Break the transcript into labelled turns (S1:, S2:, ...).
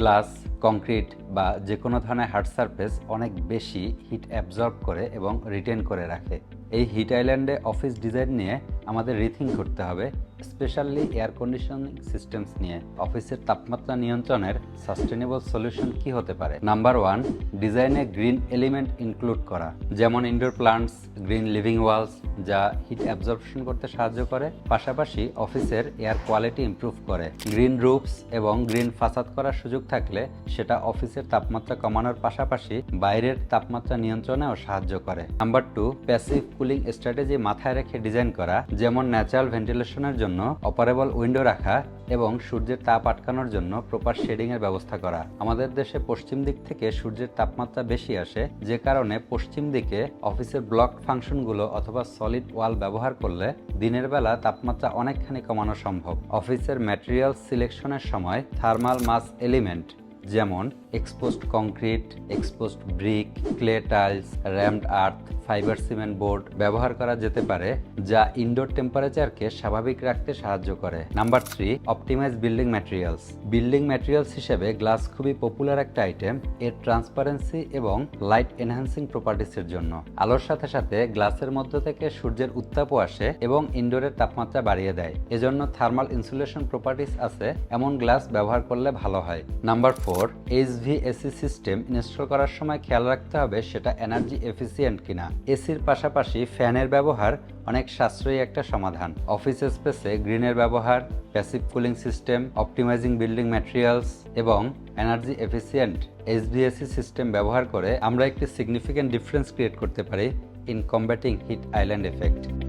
S1: Glass, concrete বা যে কোনো ধরনের হার্ড সারফেস অনেক বেশি হিট অ্যাবজর্ব করে এবং রিটেন করে রাখে। এই হিট আইল্যান্ডে অফিস ডিজাইন নিয়ে আমাদের রিথিং করতে হবে স্পেশালি এয়ার কন্ডিশনিং সিস্টেমস নিয়ে। অফিসের তাপমাত্রা নিয়ন্ত্রণের সাস্টেনেবল সলিউশন কি হতে পারে? নাম্বার ওয়ান ডিজাইনে গ্রিন এলিমেন্ট ইনক্লুড করা, যেমন indoor plants green living walls যা হিট অ্যাবজর্পশন করতে সাহায্য করে। পাশাপাশি অফিসের এয়ার কোয়ালিটি ইম্প্রুভ করে। গ্রিন রুপস এবং গ্রিন ফাসাদ করার সুযোগ থাকলে সেটা অফিসের তাপমাত্রা কমানোর পাশাপাশি বাইরের তাপমাত্রা নিয়ন্ত্রণেও সাহায্য করে। Number two passive cooling strategy মাথায় রেখে ডিজাইন করা, যেমন ন্যাচারাল ভেন্টিলেশনের জন্য অপারেবল উইন্ডো রাখা এবং সূর্যের তাপ আটকানোর জন্য প্রপার শেডিংয়ের ব্যবস্থা করা। আমাদের দেশে পশ্চিম দিক থেকে সূর্যের তাপমাত্রা বেশি আসে, যে কারণে পশ্চিম দিকে অফিসের ব্লক ফাংশনগুলো অথবা সলিড ওয়াল ব্যবহার করলে দিনের বেলা তাপমাত্রা অনেকখানি কমানো সম্ভব। অফিসের ম্যাটেরিয়াল সিলেকশনের সময় থার্মাল মাস এলিমেন্ট যেমন exposed concrete exposed brick clay tiles rammed earth fibre cement board ব্যবহার করা যেতে পারে, যা ইনডোর টেম্পারেচারকে স্বাভাবিক রাখতে সাহায্য করে। Number three optimise building materials building materials হিসেবে গ্লাস খুবই পপুলার একটা আইটেম এর ট্রান্সপারেন্সি এবং লাইট এনহ্যান্সিং প্রপার্টিসের জন্য। আলোর সাথে সাথে গ্লাসের মধ্য থেকে সূর্যের উত্তাপও আসে এবং ইনডোরের তাপমাত্রা বাড়িয়ে দেয়। এজন্য থার্মাল ইনসুলেশন প্রপার্টিস আছে, এমন গ্লাস ব্যবহার করলে ভালো হয়। Number four HVAC system install করার সময় খেয়াল রাখতে হবে সেটা এনার্জি এফিসিয়েন্ট কিনা। এসির পাশাপাশি ফ্যানের ব্যবহার অনেক সাশ্রয়ী একটা সমাধান। অফিস স্পেসে গ্রিনের ব্যবহার, passive cooling system, optimising building materials এবং এনার্জি এফিসিয়েন্ট এইচভিএসি সিস্টেম ব্যবহার করে আমরা একটি সিগনিফিক্যান্ট ডিফারেন্স ক্রিয়েট করতে পারি in combating heat island effect.